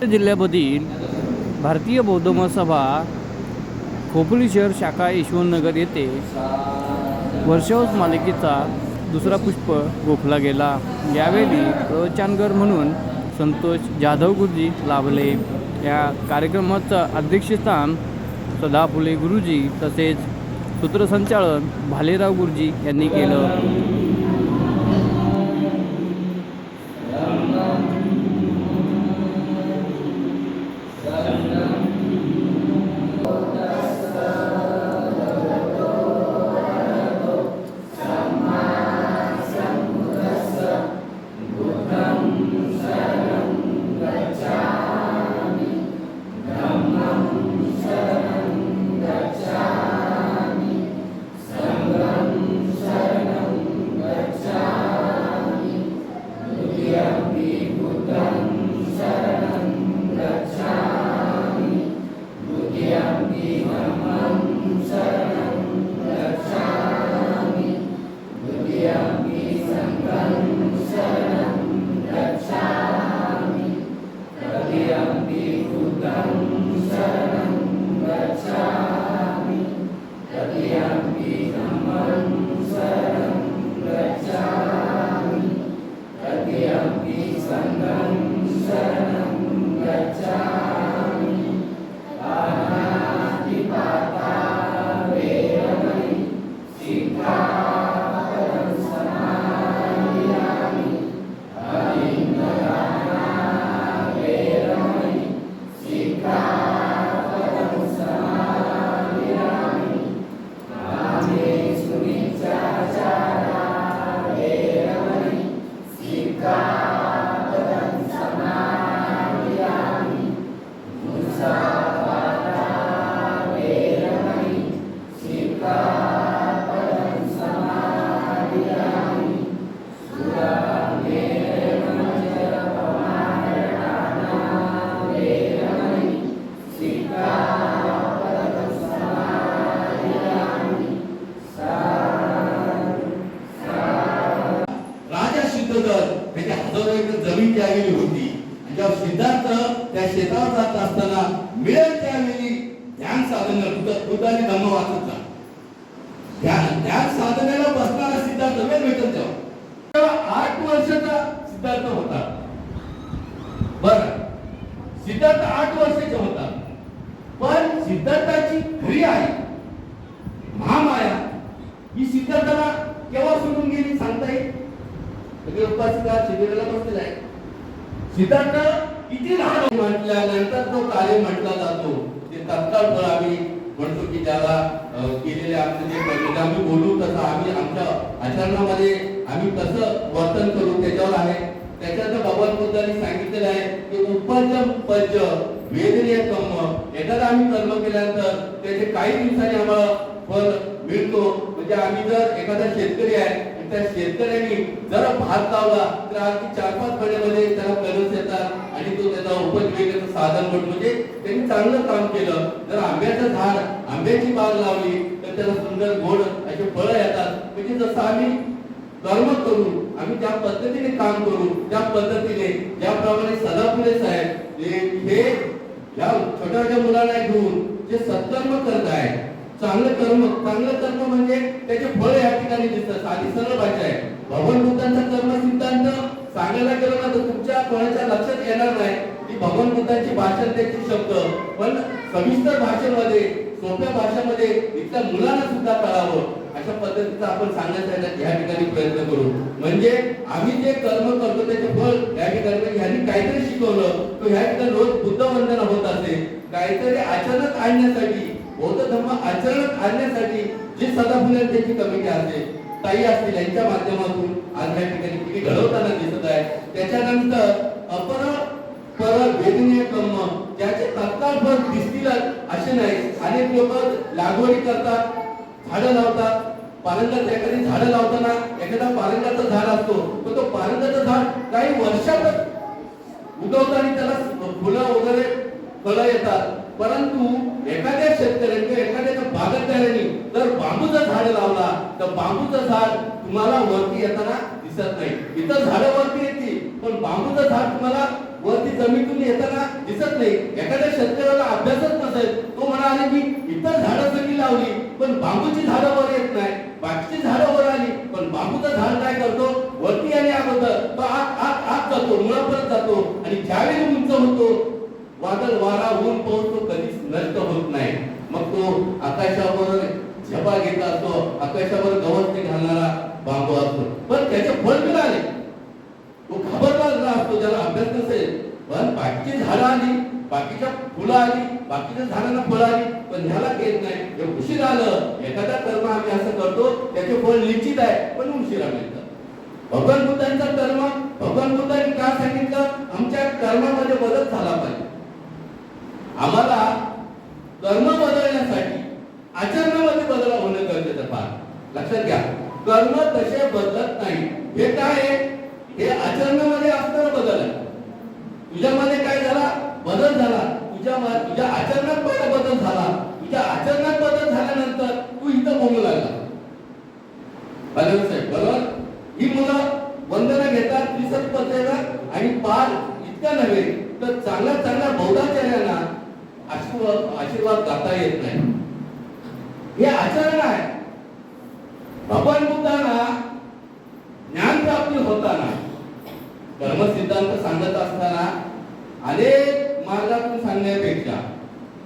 जिल्ह्यामधील भारतीय बौद्ध महासभा खोपोली शहर शाखा यशवंतनगर येथे वर्षावस मालिकेचा दुसरा पुष्प गोखला गेला. यावेळी प्रवचनगर म्हणून संतोष जाधव गुरुजी लाभले. या कार्यक्रमाचं अध्यक्षस्थान सदा फुले गुरुजी तसेच सूत्रसंचालन भालेराव गुरुजी यांनी केलं. बुद्धाने धम्म वाचत जा साधनेला बसणारा सिद्धार्थ. वेळ भेटत तेव्हा. आठ वर्षाचा सिद्धार्थ होता. बर. सिद्धार्थ आठ वर्षाचा होता. पण सिद्धार्थाची खरी आहे महामाया ही सिद्धार्थाला केव्हा सोडून गेली सांगता येईल? सगळे उपासिका शिबिराला बसलेला आहे सिद्धार्थ किती लहान म्हटल्यानंतर तो कार्य म्हटला जातो. ते तत्काळ फळ आम्ही म्हणतो की त्याला केलेले आमचे जे कर्तव्य आम्ही बोलू तसं आम्ही आमच्या आचरणामध्ये आम्ही कसं वर्तन करू त्याच्यावर आहे. त्याच्यात भगवान बुद्धांनी सांगितलेलं आहे की उपजम पज वेदनीय कर्म एखादा आम्ही कर्म केल्यानंतर त्याचे काही दिवसांनी आम्हाला फल मिळतो. म्हणजे आम्ही जर एखादा शेतकरी आहे त्या शेतकऱ्यांनी जर भात लावला तर अगदी चार पाच महिन्यामध्ये त्याला कलस येतात आणि तो त्याचा उपजीविकेचं साधन म्हणून म्हणजे त्यांनी चांगलं काम केलं. जर आंब्याचं झाड आंब्याची बाग लावली तर त्याला सुंदर गोड असे फळं येतात. म्हणजे जसं आम्ही कर्म करू आम्ही ज्या पद्धतीने काम करू त्या पद्धतीने ज्याप्रमाणे सदापुरे साहेब हे- हे या छोट्या छोट्या मुलांना घेऊन जे सत्कर्म करत आहे चांगलं कर्म चांगलं कर्म म्हणजे त्याचे फळ या ठिकाणी दिसतात. साधी सरळ भाषा आहे. भगवान बुद्धांचा कर्म सिद्धांत सांगायला गेलो ना तर तुमच्या कोणाच्या लक्षात येणार नाही की भगवान बुद्धांची भाषण त्याचे शब्द. पण सविस्तर भाषेमध्ये सोप्या भाषेमध्ये इथल्या मुलांना सुद्धा कळावं. अशा पद्धतीचा आपण सांगण्यासाठी या ठिकाणी प्रयत्न करू. म्हणजे आम्ही जे कर्म करतो त्याचे फळ या ठिकाणी म्हणजे ह्यांनी काहीतरी शिकवलं तर ह्या ठिकाणी रोज बुद्ध वंदना होत असे काहीतरी अचानक आणण्यासाठी बौद्ध धर्म आचरणात आणण्यासाठी जी सदाफुले त्याची कमिटी असते. ताई असतील यांच्या माध्यमातून आज या ठिकाणी कुठे घडवताना दिसत आहे. त्याच्यानंतर अपर पर वेदनीय कम ज्याचे तत्काळ फळ दिसतील असे नाही. अनेक लोक लागवडी करतात झाडं लावतात. पारंगात एखादी झाडं लावताना एखादा पारंगाचं झाड असतो पण तो पारंगाचं झाड काही वर्षातच उगवताना त्याला फुलं वगैरे फळं येतात. परंतु एखाद्या शेतकऱ्याने किंवा एखाद्या बागायतदाराने जर बांबूचं झाड लावला तर बांबूचं झाड तुम्हाला वरती येताना दिसत नाही. इतर झाडं वरती येतील पण बांबूचं झाड तुम्हाला वरती जमिनीतून येताना दिसत नाही. एखाद्या शेतकऱ्याला अभ्यासच नसेल तो म्हणाले मी इतर झाडं सगळी लावली पण बांबूची झाडं वर येत नाही. बाकीची झाडं वर आली पण बांबूचं झाड काय करतो? वरती आणि अगोदर. तो आत आत आत जातो मुळापर्यंत जातो आणि ज्यावेळी उंच होतो वादळ वारा ऊन पाऊस तो कधी नष्ट होत नाही. मग तो आकाशावर झपा घेत असतो. आकाशावर गवत घालणारा बांबू असतो. पण त्याचे फळ मिळाले तो घाबरला असतो. त्याला अभ्यास नसेल. पण बाकीची झाडं आली. बाकीच्या फुलं आली. बाकीच्या झाडांना फळ आली. पण ह्याला घेत नाही. हे उशीर आलं. एखादा कर्म आम्ही असं करतो. त्याचे फळ निश्चित आहे. पण उशिरा मिळतं भगवान बुद्धांचा कर्म भगवान बुद्धांनी का सांगितलं? आमच्या कर्मामध्ये बदल झाला पाहिजे. आम्हाला कर्म बदलण्यासाठी आचरणामध्ये बदल होणं गरजेचं फार. लक्षात घ्या. कर्म तसे बदलत नाही. हे काय आहे? हे आचरणामध्ये असणार बदल आहे. तुझ्यामध्ये काय झाला? बदल झाला. तुझ्या तुझ्या आचरण पहिला बदल झाला तुझ्या आचरणात बदल झाल्यानंतर तू इथं बोलू लागला बरोबर साहेब बरोबर ही मुलं वंदना घेतात त्रिसत पत्रेला आणि पार इतका नव्हे तर चांगल्या चांगल्या बौद्धाचार्यांना आशीर्वाद आशीर्वाद गाता येत नाही हे आचरण आहे भगवान बुद्धांना ज्ञान प्राप्ती होताना कर्मसिद्धांत सांगत असताना अनेक मार्गातून सांगण्यापेक्षा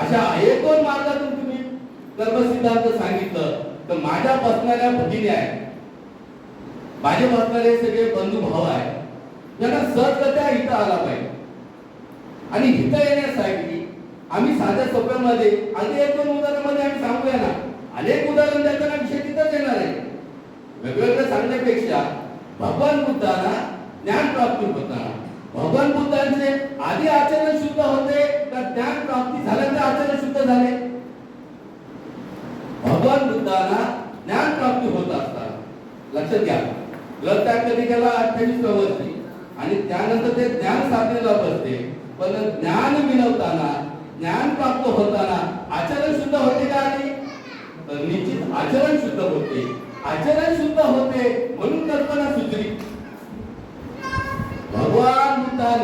अशा एक दोन मार्गातून तुम्ही कर्मसिद्धांत सांगितलं तर माझ्या बसणाऱ्या भगिनी आहे माझे बसणारे सगळे बंधू भाव आहे त्यांना सहजगत्या इथं आला पाहिजे. आणि इथं येण्यासाठी आम्ही साध्या सोप्यामध्ये अगदी एक दोन उदाहरणामध्ये आम्ही सांगूया ना अनेक उदाहरण देताना विषय तिथंच येणार आहे. वेगवेगळं सांगण्यापेक्षा भगवान बुद्धांना ज्ञान प्राप्ती होता. भगवान बुद्धांचे आधी आचरण शुद्ध होते तर ज्ञान प्राप्ती झाल्यानंतर आचरण शुद्ध झाले. भगवान बुद्धांना ज्ञान प्राप्ती होत असतात लक्षात घ्या ग्रंथात कधी गेला अठ्ठावीस वर्षी आणि त्यानंतर ते ज्ञान साधनेला बसते पण ज्ञान मिळवताना ज्ञान प्राप्त होताना आचरण शुद्ध होते का आधी तर निश्चित आचरण शुद्ध होते. आचरण शुद्ध होते म्हणून कल्पना सुचली. भगवान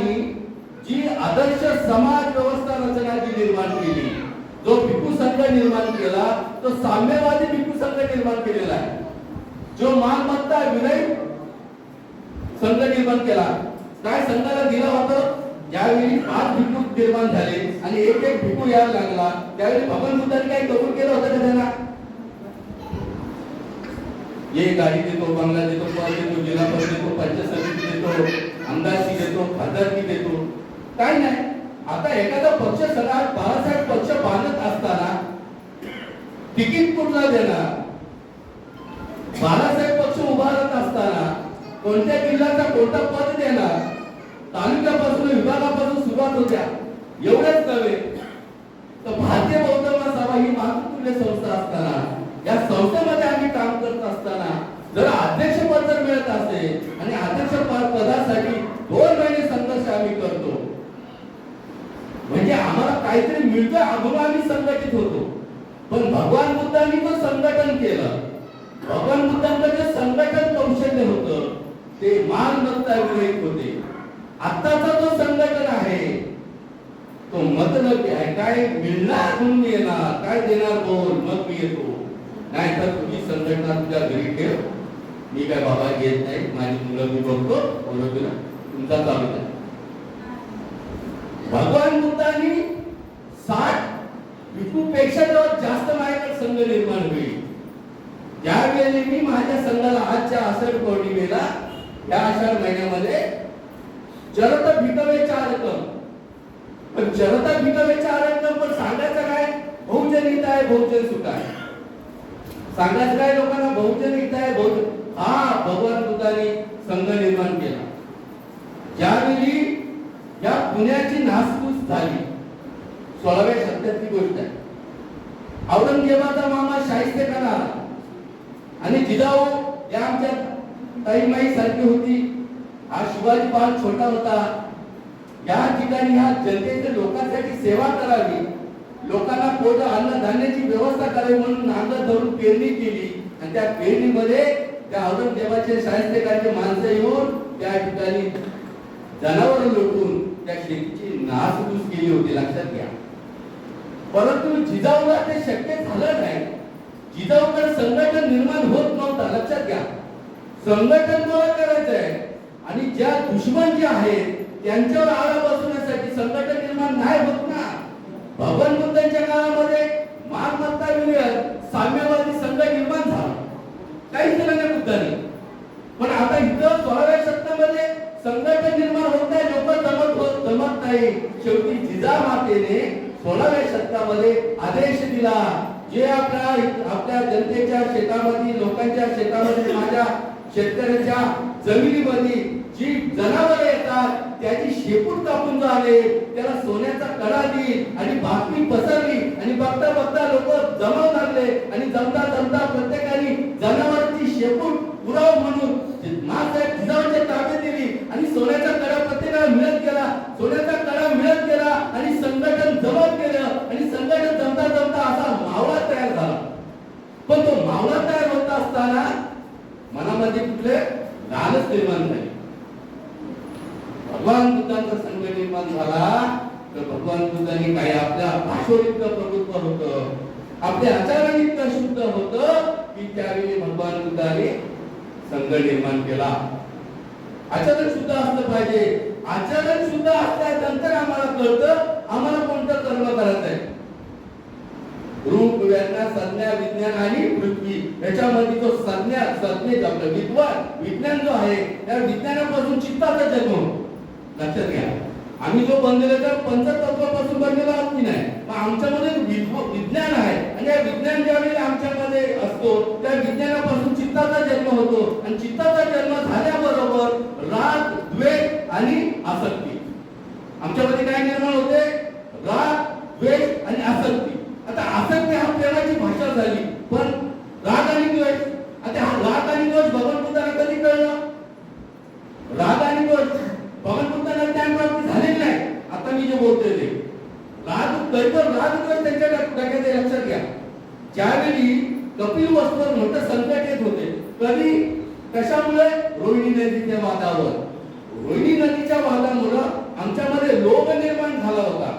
जी आदर्श समाज व्यवस्था रचना जी निर्माण केली जो भिकू संघ निर्माण केला तो साम्यवादी भिकू संघ निर्माण केलेला आहे. जो मालमत्ता विनय संघ निर्माण केला काय संघाला दिला होतं? ज्यावेळी पाच भिकू निर्माण झाले आणि एक एक भिकू यायला लागला त्यावेळी भगवान बुद्धांनी काही कबूल केलं होतं का त्यांना? ये गाडी देतो बंगला देतो पद देतो जिल्हा परिषद देतो पंचायत समिती देतो. आमदारकी देतो खासदारकी देतो. काय नाही. आता एखादा पक्ष सगळा बाळासाहेब पक्ष बांधत असताना तिकीट कुठला देणार? बाळासाहेब पक्ष उभारत असताना कोणत्या जिल्ह्याचा कोणता पद देणार? तालुक्यापासून विभागापासून सुरुवात होत्या. एवढंच नव्हे. तर भारतीय बौद्ध महासभा ही मातृतुल्य संस्था असताना या संस्थेमध्ये आम्ही काम करत असताना जर अध्यक्षपद जर मिळत असेल आणि अध्यक्ष पदासाठी दोन महिने संघर्ष आम्ही करतो. म्हणजे आम्हाला काहीतरी मिळतं अगोदर आम्ही संघटित होतो. पण भगवान बुद्धांनी तो संघटन केलं. भगवान बुद्धांचं जे संघटन कौशल्य होतं ते मालमत्ता विरहित होते. आत्ताचा जो संघटन आहे तो मतलब आहे. काय मिळणार म्हणून येणार काय देणार बोल मग मी येतो. नाही तर तुम्ही संघटना तुझ्या घरी ठेव. मी काय बाबा घेत नाही माझी मुलं मी बघतो बरोबर तुमचा चालू आहे भगवान बुद्धांनी साठपेक्षा जेव्हा जास्त माझ्याकडे संघ निर्माण होईल त्यावेळी मी माझ्या संघाला आजच्या आषाढ पौर्णिमेला या आषाढ महिन्यामध्ये जरत भिकवे चार पण जनता भिकवे चार पण सांगायचं काय? बहुजन हित आहे बहुजन सुख आहे. सांगायचं काय लोकांना? बहुजन हित आहे बहुजन हा भगवान बुद्धाने संघ निर्माण केला. ज्यावेळी या पुण्याची नासपूस झाली सोळाव्या शतकातली गोष्ट आहे. औरंगजेबाचा मामा शाहिस्ते आला. आणि जिजाऊ या आमच्या ताईमाई सारखी होती. हा शिवाजी पाल छोटा होता. या ठिकाणी ह्या जनतेच्या लोकांसाठी सेवा करावी लोकांना पोट अन्नधान्याची व्यवस्था करावी म्हणून नांगर धरून पेरणी केली. आणि त्या पेरणीमध्ये त्या औरंगजेबाचे शाहिस्तेकांचे माणसं येऊन त्या ठिकाणी जनावर लुटून त्या शेतीची नासधूस केली होती लक्षात घ्या. परंतु जिजाऊला ते शक्य झालं नाही. जिजाऊकर संघटन निर्माण होत नव्हता लक्षात घ्या. संघटन मला करायचं आहे आणि ज्या दुश्मन जे आहेत त्यांच्यावर आळा बसवण्यासाठी संघटन निर्माण नाही होत ना. भगवान बुद्धांच्या काळामध्ये मालमत्ता विनियोग साम्यवाद जिजामातेने सोळाव्या शतकामध्ये आदेश दिला. जे आपल्या आपल्या जनतेच्या शेतामध्ये लोकांच्या शेतामध्ये माझ्या शेतकऱ्याच्या जमिनीमध्ये जी जनावरे येतात त्याची शेपूट कापून झाले त्याला सोन्याचा कडा दिली आणि बातमी पसरली आणि बघता बघता लोक जमा लागले आणि जमता जमता प्रत्येकाने जनावरची शेपूट पुराव म्हणून मासाहेब जिजाऊच्या ताब्यात दिली आणि सोन्याचा कडा प्रत्येकाला मिळत गेला. सोन्याचा कडा मिळत गेला आणि संघटन जमत गेलं आणि संघटन जमता जमता असा मावळा तयार झाला. पण तो मावळा तयार होत असताना मनामध्ये कुठले लालच निर्माण झाले. भगवान बुद्धांचा संघ निर्माण झाला तर भगवान बुद्धांनी काही आपल्या भाषेवर इतकं प्रभुत्व होत आपल्या आचाराने इतकं शुद्ध होतं की त्यावेळी भगवान बुद्धाने संघ निर्माण केला. आचरण सुद्धा असलं पाहिजे. आचरण शुद्ध असल्यानंतर आम्हाला कळतं आम्हाला कोणतं कर्म करायचं आहे. रूप वेदना संज्ञा विज्ञान आणि पृथ्वी याच्यामध्ये जो संज्ञा संज्ञेत आपलं विद्वान विज्ञान जो आहे त्या विज्ञानापासून चित्ताचा जन्म होतो. लक्षात घ्या. आम्ही जो बनलेला तर पंचतत्वापासून बनलेला आहोत की नाही? मग आमच्यामध्ये विज्ञान आहे. आणि या विज्ञान ज्यावेळी आमच्यामध्ये असतो त्या विज्ञानापासून चित्ताचा जन्म होतो. आणि चित्ताचा जन्म झाल्याबरोबर राग द्वेष आणि आसक्ती. आमच्यामध्ये काय निर्माण होते? राग द्वेष आणि आसक्ती हा प्रेमाची भाषा झाली पण राग आणि द्वेष आता हा राग आणि द्वेष भगवान बुद्धाला कधी कळलं राग आणि द्वेष भगवान बुद्धाला ज्ञान प्राप्ती झालेली नाही आता मी जे बोलतोय ते राग तर राग द्वेष त्यांच्या डोक्यात आहे, लक्षात घ्या ज्यावेळी कपिल वस्तूवर मोठं संकट येत होते कधी कशामुळे रोहिणी नदीच्या वादावर रोहिणी नदीच्या वादामुळं आमच्यामध्ये लोभ निर्माण झाला होता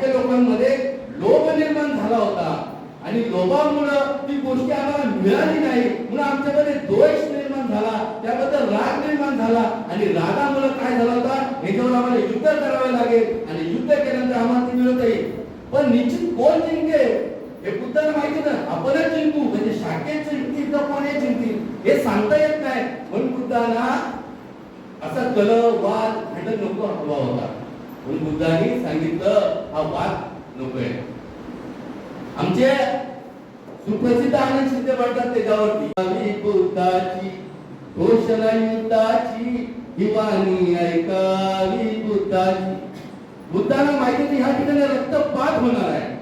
आमच्या लोकांमध्ये लोभ निर्माण झाला होता. आणि लोभामुळं ती गोष्टी आम्हाला मिळाली नाही. म्हणून आमच्यामध्ये दोष निर्माण झाला. त्याबद्दल राग निर्माण झाला. आणि रागामुळं काय झाला होता? ह्याच्यावर आम्हाला युद्ध करावे लागेल. आणि युद्ध केल्यानंतर आम्हाला ती मिळत येईल पण निश्चित कोण जिंके हे बुद्धाला माहिती ना आपणच जिंकू. म्हणजे शाखेत जिंकतील तर कोण हे जिंकतील? हे सांगता येत नाही. म्हणून बुद्धांना असा कल वाद भांडण नको हवा होता. म्हणून बुद्धांनी सांगितलं हा वाद नकोय. आमचे सुप्रसिद्ध आनंद सिद्ध पडतात त्याच्यावरती. बुद्धाची घोषणा युद्धाची हिवानी ऐकावी बुद्धाची. बुद्धाला माहिती ह्या ठिकाणी रक्तपात होणार आहे.